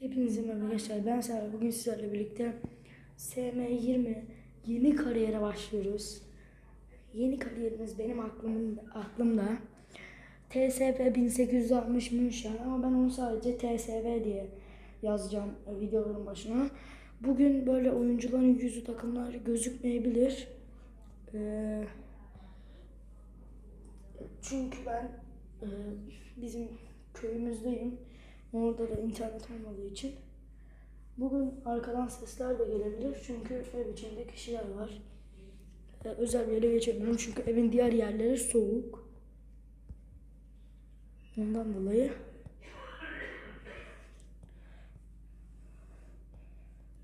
Hepinize merhaba gençler. Ben Serhat. Bugün sizlerle birlikte SM20 yeni kariyere başlıyoruz. Yeni kariyerimiz benim aklımın, aklımda. TSF 1860 München ama ben onu sadece TSV diye yazacağım videoların başına. Bugün böyle oyuncuların yüzü takımlar gözükmeyebilir. Ee, çünkü ben e, bizim köyümüzdeyim. Orada da internet olmadığı için. Bugün arkadan sesler de gelebilir çünkü ev içinde kişiler var. E, özel bir yere geçemiyorum çünkü evin diğer yerleri soğuk. Ondan dolayı.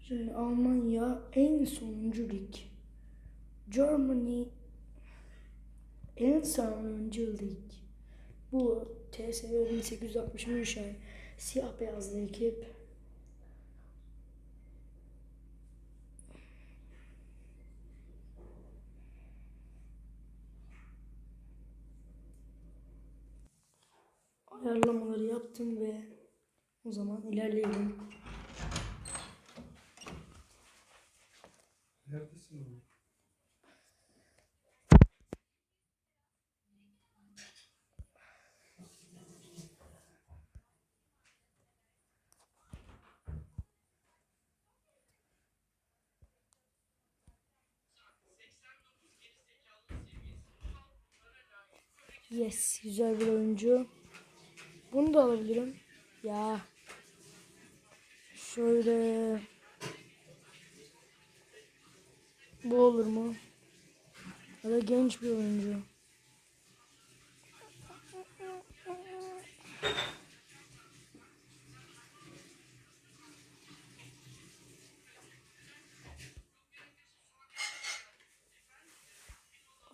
Şimdi Almanya en sonuncu lig. Germany en sonuncu lig. Bu TSV 1860 München siyah beyazlı ekip. Ayarlamaları yaptım ve o zaman ilerleyelim. Neredesin oğlum? Yes, güzel bir oyuncu. Bunu da alabilirim. Ya. Şöyle. Bu olur mu? Ya da genç bir oyuncu.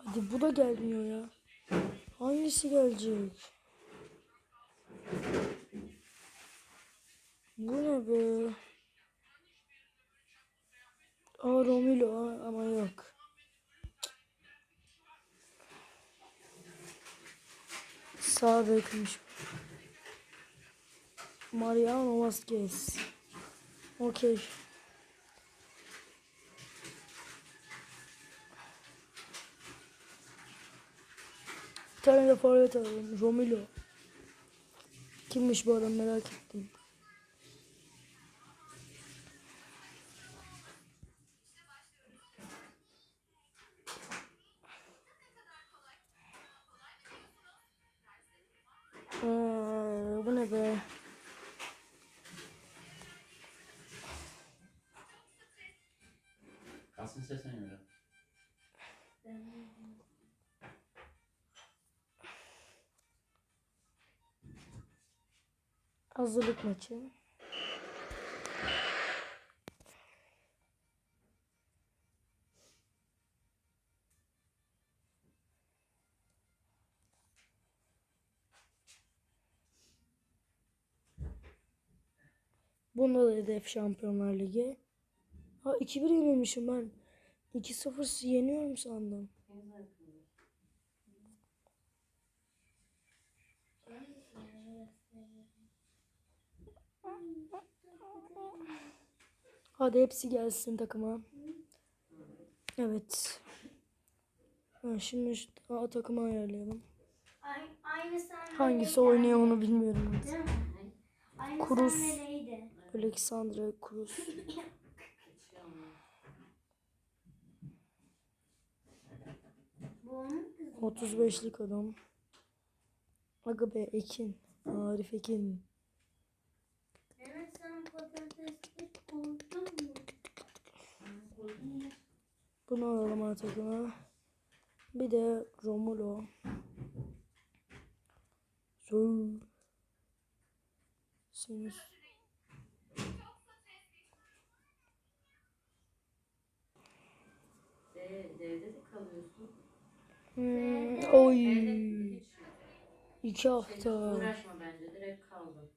Hadi bu da gelmiyor ya. Hangisi gelecek? Bu ne be? Aa Romilo ama yok. Sağ bekmiş. Mariano Vasquez. Okey. Bir tane de forvet alalım. Romilo. Kimmiş bu adam merak ettim. Bu ne be? Kalsın sesine Hazırlık maçı. Bunda da hedef Şampiyonlar Ligi. Ha 2-1 yenilmişim ben. 2-0 yeniyorum sandım. Hadi hepsi gelsin takıma. Evet. Ha, şimdi şu A takımı ayarlayalım. Hangisi oynuyor onu bilmiyorum. Değil mi? Aynı Cruz. sahnedeydi. Alexandra onun kızı. 35'lik adam. Aga be Ekin. Arif Ekin. Bunu alalım A takıma. Bir de Romulo. Zor. Sinüs. Hmm, oy. İki hafta. uğraşma bence direkt kaldı.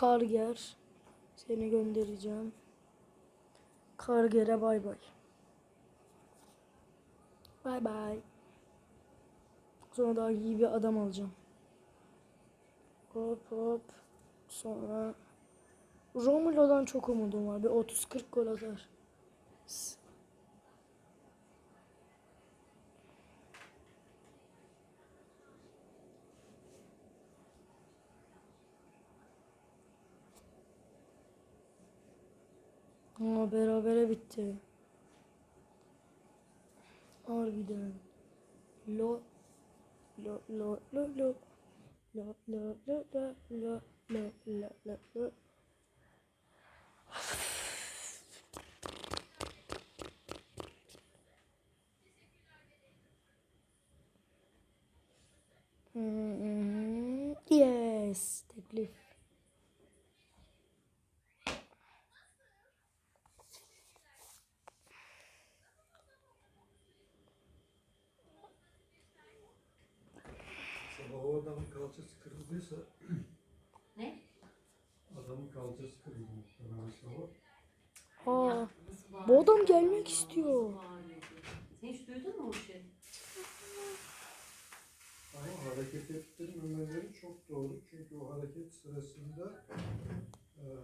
Karger. Seni göndereceğim. Karger'e bay bay. Bay bay. Sonra daha iyi bir adam alacağım. Hop hop. Sonra Romulo'dan çok umudum var. Bir 30-40 gol atar. Aa, berabere bitti. Harbiden. Lo lo lo lo lo lo lo lo lo lo lo lo lo lo Hmm, Yes, teklif. Sabah o adamın kalçası kırıldıysa Ne? adamın kalçası kırıldı muhtemelen sabah. Aa, Nasıl bu bağırıyor? Adam gelmek istiyor. hiç duydun mu o şey? Ama hareket ettirmemeleri çok doğru. Çünkü o hareket sırasında eee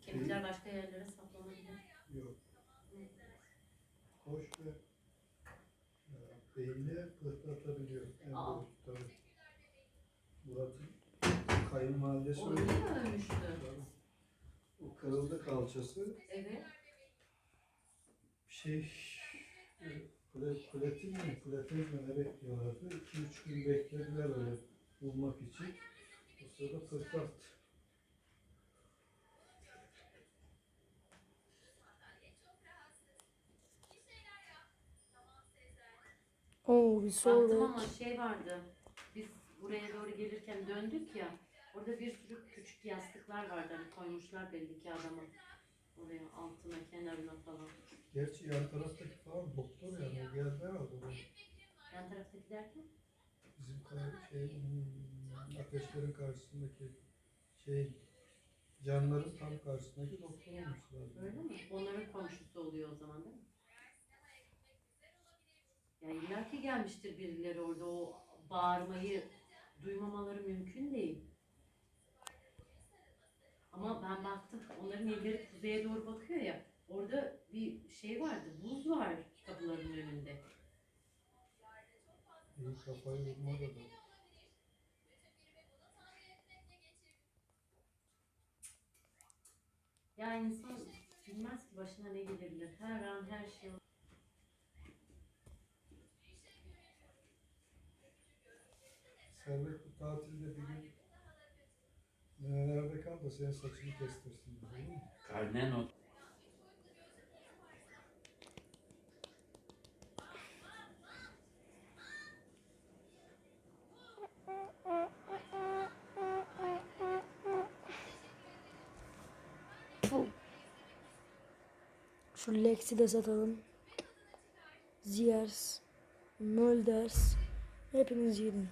Kemikler başka yerlere saplanabilir. yok. Koş ve eee, beyine pıhlatabiliyor. En Aa. tabii. Murat'ın kayınvalidesi O öyle. ölmüştü? O kırıldı kalçası. Evet. Şey e, pla- platin mi, platin mi ne bekliyorlardı. 2-3 gün beklediler öyle bulmak için. O sırada fırtattı. Oo, bir Baktım sol ama şey vardı. Biz buraya doğru gelirken döndük ya. Orada bir sürü küçük yastıklar vardı. Hani koymuşlar belli ki adama. Oraya altına, kenarına falan. Gerçi yan taraftaki falan doktor yani o geldi herhalde. Yan taraftaki derken? Bizim kar- şey, hmm, ateşlerin karşısındaki şey canların tam karşısındaki doktor olması lazım. Öyle mi? Onların komşusu oluyor o zaman değil mi? Ya illa ki gelmiştir birileri orada o bağırmayı duymamaları mümkün değil. Ama ben baktım onların evleri kuzeye doğru bakıyor ya orada bir şey vardı buz var kapıların önünde. İyi kafayı vurmadı da. Ya insan bilmez ki başına ne gelebilir. Her an her şey Servet bu gün Kas viens atvykęs tas įdomu. Ką ne, nu. Şu Lex'i de satalım. Ziyers, Mölders hepiniz yedin.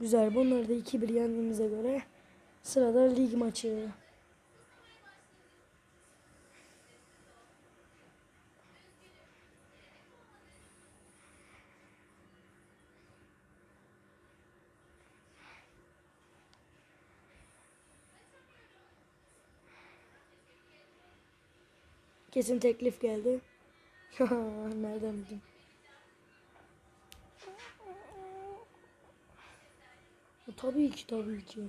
Güzel. Bunları da 2-1 yendiğimize göre sırada lig maçı. Kesin teklif geldi. Nereden bildim? Tabii ki tabii ki.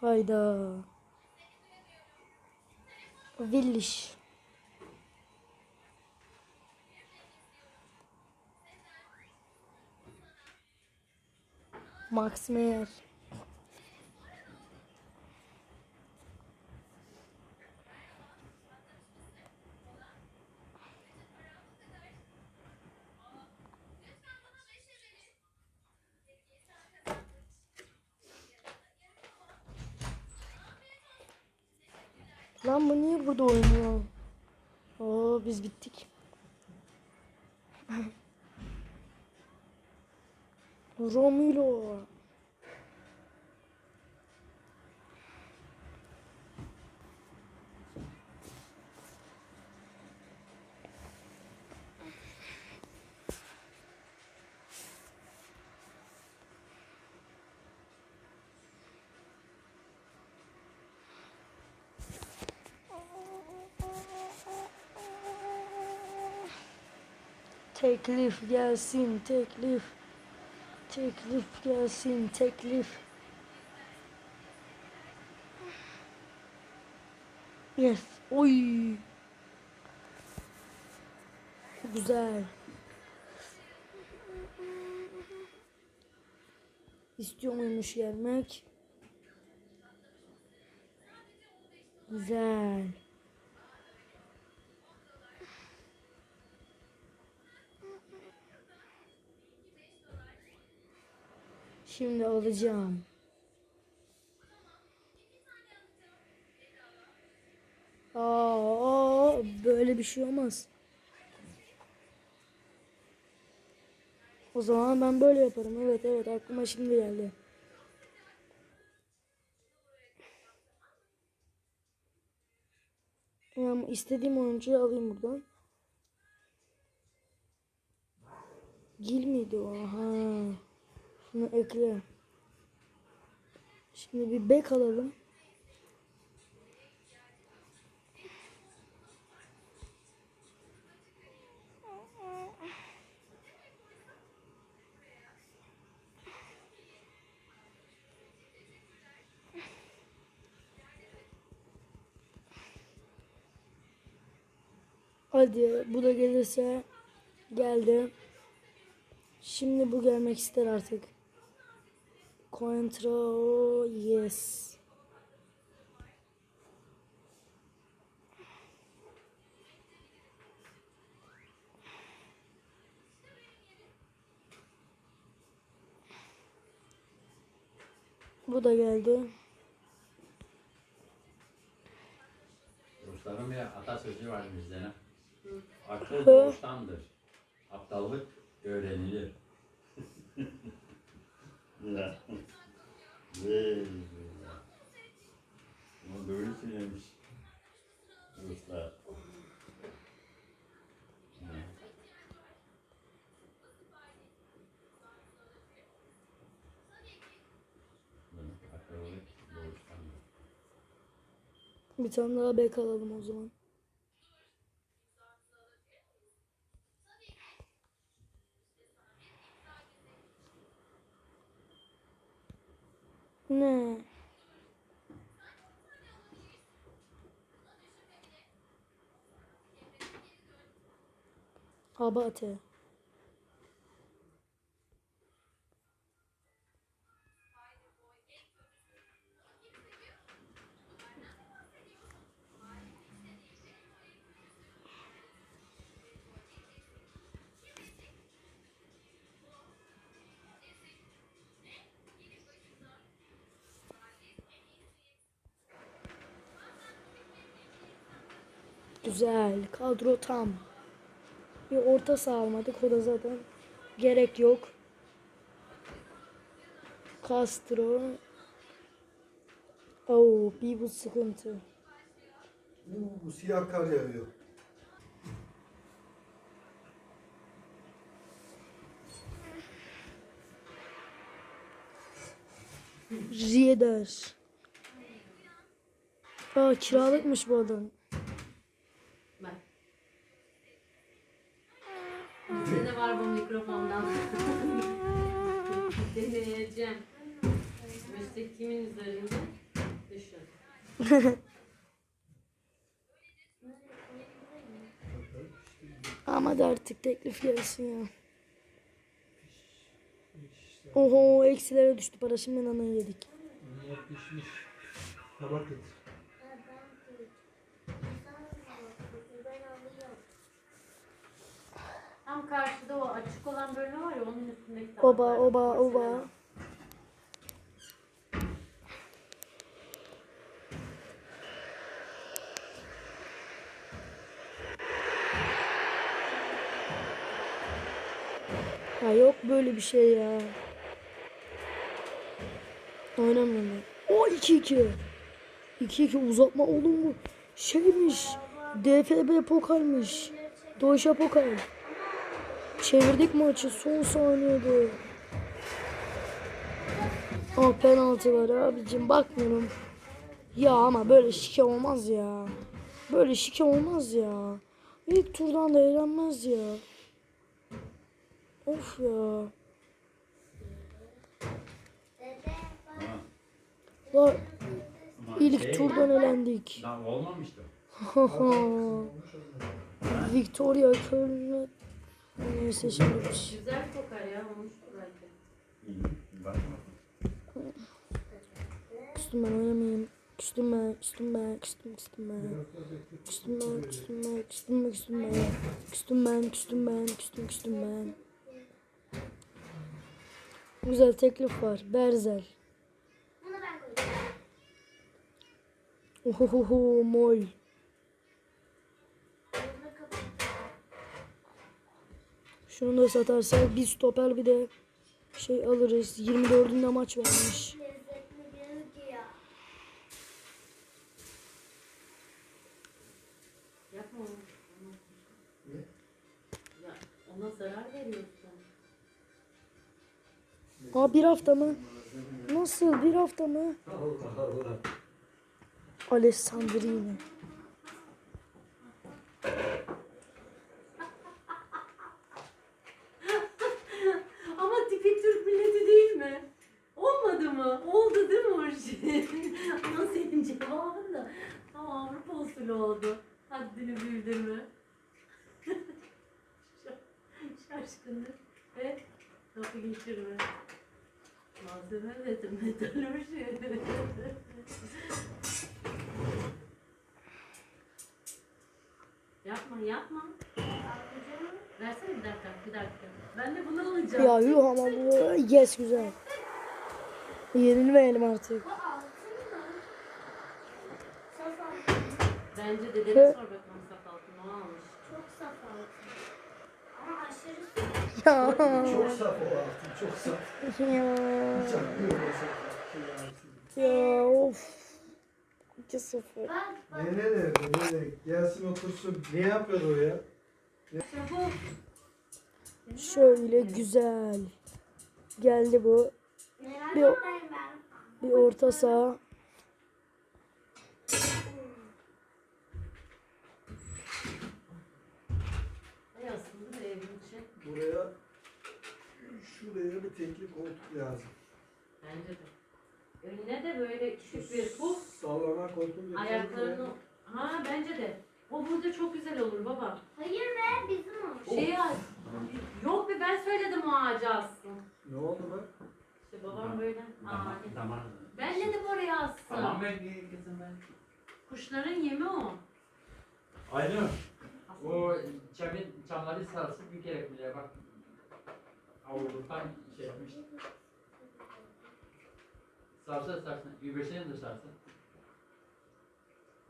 Hayda. Villiş. Max Meyer. Lan bu niye burada oynuyor? Oo biz bittik. Romulo. Teklif gelsin teklif. Teklif gelsin teklif. Yes. Oy. Güzel. İstiyor muymuş gelmek? Güzel. Şimdi alacağım. Aa, böyle bir şey olmaz. O zaman ben böyle yaparım. Evet evet aklıma şimdi geldi. Yani istediğim oyuncuyu alayım buradan. Gil miydi o? Ha. Bunu ekle. Şimdi bir bek alalım. Hadi bu da gelirse geldi. Şimdi bu gelmek ister artık. Cointro yes. Bu da geldi. Rusların bir atasözü var bizde. ne? Akıl doğuştandır. Aptallık öğrenilir. Ya. Vey, Ama böyle söylemiş. Ruslar. Bir tane daha bek alalım o zaman. Ne? Abate. Güzel. Kadro tam. Bir orta saha almadık. O da zaten gerek yok. Castro. Oo, bir bu sıkıntı. Bu siyah kar yağıyor. Rieder. Aa kiralıkmış bu adam. Bak. Bizde de var bu mikrofondan. Deneyeceğim. İşte kimin üzerinde? Düşün. Ama da artık teklif gelsin ya. Oho eksilere düştü para şimdi nanayı yedik. Pişmiş. Tabak et. Ben alıyorum. Tam karşıda o açık olan bölme var ya onun üstündeki Oba tabaklar. oba Porselen. oba. Ya yok böyle bir şey ya. Oynamıyorum ben. O 2-2. 2-2 uzatma oğlum bu. Şeymiş. DFB pokalmış. Deutsche Pokal. Çevirdik maçı son saniyede. Ama penaltı var abicim bakmıyorum. Ya ama böyle şike olmaz ya. Böyle şike olmaz ya. İlk turdan da eğlenmez ya. Of ya. La ilk şey, turdan elendik. Olmamıştı. Victoria Köln'e neyse şimdi. Güzel kokar ya. İyi. Bak. Küstüm ben oynamayayım. Küstüm ben, küstüm ben, küstüm, küstüm ben. Küstüm ben, küstüm ben, küstüm ben, küstüm ben. Küstüm ben, küstüm ben, küstüm, küstüm ben. Güzel teklif var. Berzel. Bunu ben koyacağım. Ohohoho mol. Bunu kapat. Şunu da satarsak bir stoper bir de şey alırız. 24'ünde maç varmış. Ona zarar veriyorsun. Aa bir hafta mı? Nasıl bir hafta mı? Allah Allah. Alessandrini. Ama tipi Türk milleti değil mi? Olmadı mı? Oldu değil mi Urşin? Ama senin cevabın da tam Avrupa usulü oldu. Haddini bildirme. aşkındır. Ve kapı geçirme. Malzeme dedim. Metalurji. yapma yapma. Versene bir dakika bir dakika. Ben de bunu alacağım. Ya yuh ama bu yes güzel. Yenilmeyelim artık. Bu altın mı? Saf altın. Bence dedene sor bakalım saf altın o almış. Çok saf altın. Ama aşırı saf. Ya. Çok saf o altın, çok saf. Ya. Hiç akmıyor o saf altın. Ya of. 2-0. Bak bak. Nene nerede, nene? Gelsin otursun. Ne yapıyor o ya? Bu. Şöyle güzel. Geldi bu. Bir-. Bir orta saha. Ay aslında da evin içi. Buraya, şuraya bir tekli koltuk lazım. Bence de. Önüne de böyle küçük bir puf. Koltuk getirelim Ayaklarını... Ha bence de. O burada çok güzel olur baba. Hayır be bizim o. Şey al. Yok be ben söyledim o ağacı assın. Ne oldu bak? İşte babam böyle. Tamam. Aa, Tamam. ben dedim oraya assın. Tamam ben kızım ben. Kuşların yemi o. Aynı. O çamın çamları sarsıp bir kere bile bak. Avrupa şey yapmış. Sarsa sarsın. Gübresini de sarsın.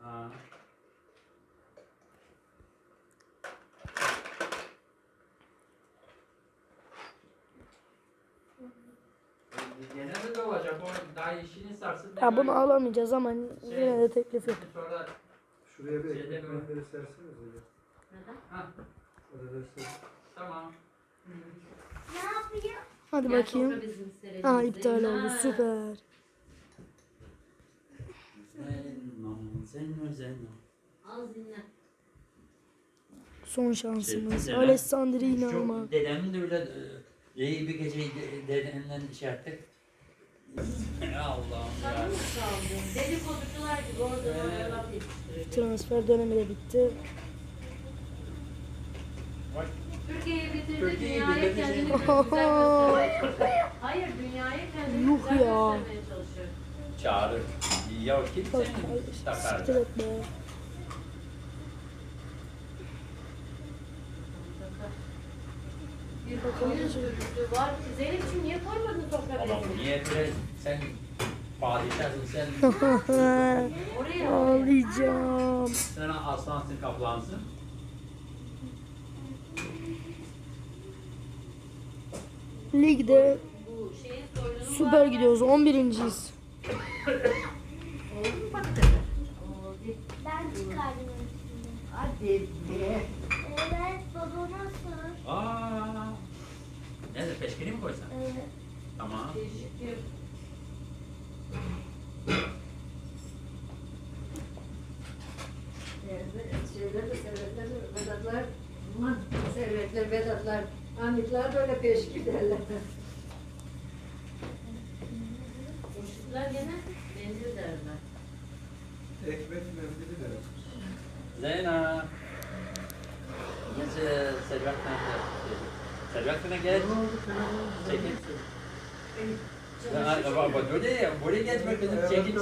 Aa. Genelde de olacak. O daha işini sarsın. Ya bunu alamayacağız ama yine de teklif et. Sonra Şuraya bir ekmek mi? Tamam. Ne yapıyor? Hadi Gel bakayım. bizim serimiz. Aa iptal oldu Ha. süper. Zeynep, Zeynep, Zeynep. Dinle. Son şansımız. Şey, alma. Çok dedemin de öyle e, iyi bir gece de- dedemden şey yaptık. Allah'ım Sana ya. mı saldın? Dedikoducular gibi orada. Transfer dönemi de bitti. Bak, Bitirdi, Türkiye'yi dünyaya kendini şimdi- bir güzel göstermeye çalışıyor. Hayır, dünyaya kendini Yuh güzel ya. göstermeye çalışıyor. Çağırır. Ya kim Bak seni takar? siktir. Bir koyun sürüsü var. Zeynep'ciğim niye koymadın Ama bezini? niye böyle sen padişahsın sen oraya. Ağlayacağım. sen aslansın kaplansın. Ligde süper gidiyoruz. 11.yiz. Oldu mu patates? Oldu. Ben çıkardım. Hadi be. Evet baba nasıl? Aa. Nerede peşkini mi koysan? Evet. Tamam. Şeyler de servetler, Vedatlar, servetler, Vedatlar, Hamitler böyle peşki derler. Komşular gene mendil derler. Ekmek mendili de. Zeyna. Neyse Servet nerede? Servet ne? Telefonu Çekil. düzelmişsin. Ya, bak, bak, Buraya, buraya geç bakalım. Çekil